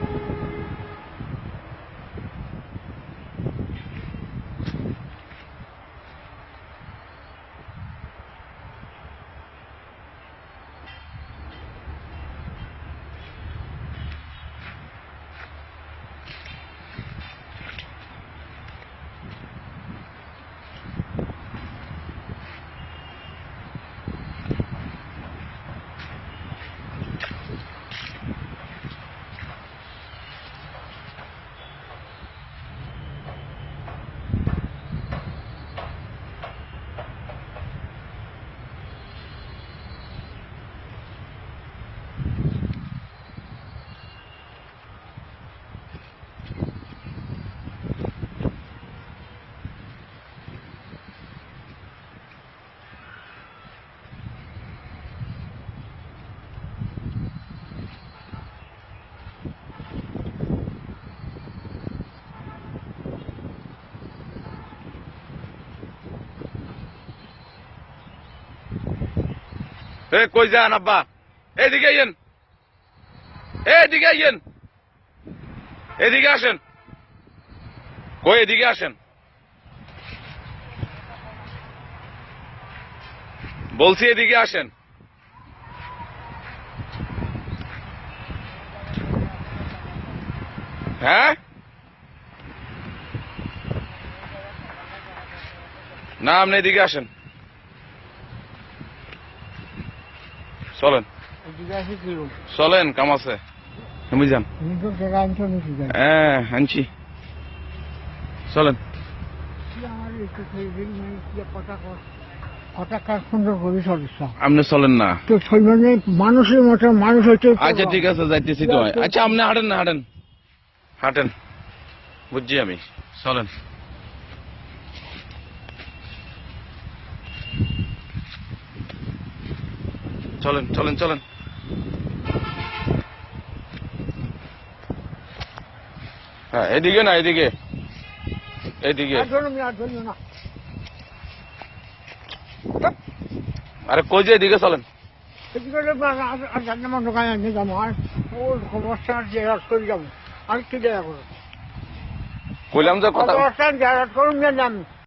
どうぞ。এ, কই যান আব্বা? এদিকে আইয়েন। এদিকে আইয়েন। এদিকে আসেন। কই, এদিকে আসেন। বলছি এদিকে আসেন। হ্যাঁ? না, আপনি এদিকে আসেন। চলেন। চলেন, কাম আছে। হ্যাঁ আনছি। চলেন। মানুষের মতো মানুষ হচ্ছে আচ্ছা ঠিক আছে, যাইতেছি তো আচ্ছা আপনি না, হাঁটেন। হাঁটেন। বুঝছি আমি। চলেন। চলেন চলেন চলেন। হ্যাঁ এদিকে না এদিকে। এদিকে। আর কই যে এদিকে চলেন। কইলাম যে কথা